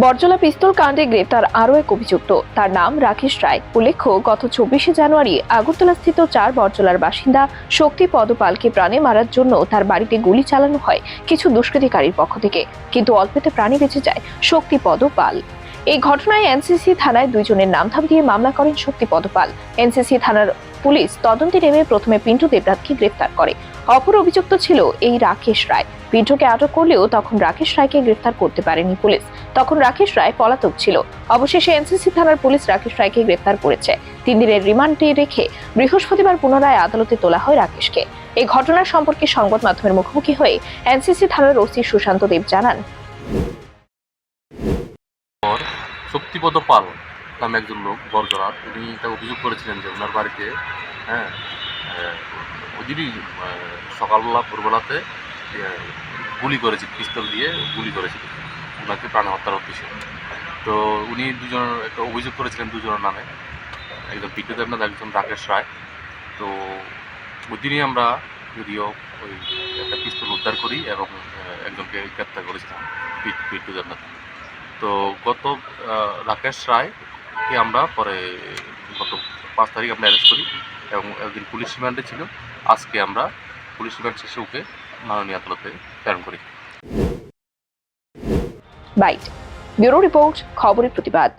বরজলা পিস্তল কাণ্ডে গ্রেপ্তার আরও এক অভিযুক্ত। তার নাম রাকেশ রায়। উল্লেখ্য, গত চব্বিশে জানুয়ারি আগরতলাস্থিত চার বরজলার বাসিন্দা শক্তি পদপালকে প্রাণে মারার জন্য তার বাড়িতে গুলি চালানো হয় কিছু দুষ্কৃতিকারীর পক্ষ থেকে। কিন্তু অল্পেতে প্রাণে বেঁচে যায় শক্তি পদপাল। এই ঘটনায় এনসিসি থানায় দুইজনের নামধাম দিয়ে মামলা করেন শক্তি পদপাল। এনসিসি থানার পুলিশ তদন্তে নেমে প্রথমে পিন্টু দেবরাতকে গ্রেফতার করে। অপর অভিযুক্ত ছিল এই রাকেশ রায়। পিন্টুকে আটক করলেও তখন রাকেশ রায়কে গ্রেফতার করতে পারেনি পুলিশ। তখন রাকেশ রায় পলাতক ছিল। অবশেষে এনসিসি থানার পুলিশ রাকেশ রায়কে গ্রেফতার করেছে। তিন দিনের রিমান্ডে রেখে বৃহস্পতিবার পুনরায় আদালতে তোলা হয় রাকেশকে। এই ঘটনার সম্পর্কে সংবাদ মাধ্যমের মুখোমুখি হয়ে এনসিসি থানার ওসি সুশান্ত দেব জানান। শক্তিপদ পাল নামে একজন লোক বরজরাত উনি একটা অভিযোগ করেছিলেন যে ওনার বাড়িতে হ্যাঁ আহ, ওদিনই সকালবেলা ভোরবেলাতে গুলি করেছে পিস্তল দিয়ে গুলি করেছিল ওনাকে প্রাণ হত্যার উদ্দেশ্যে। তো উনি দুজন একটা অভিযোগ করেছিলেন দুজনের নামে। একজন পিকে দেবনাথ একজন রাকেশ রায়। তো ওই দিনই আমরা যদিও ওই একটা পিস্তল উদ্ধার করি এবং একজনকে গ্রেপ্তার করেছিলাম পিট- পিট্টু তো গত রাকেশ রায়কে আমরা পরে পাঁচ তারিখ আমরা অ্যারেস্ট করি এবং একদিন পুলিশ রিমান্ডে ছিল। আজকে আমরা পুলিশ রিমান্ড শেষে ওকে মাননীয় আদালতে প্রেরণ করি। রিপোর্ট, খবরের প্রতিবাদ।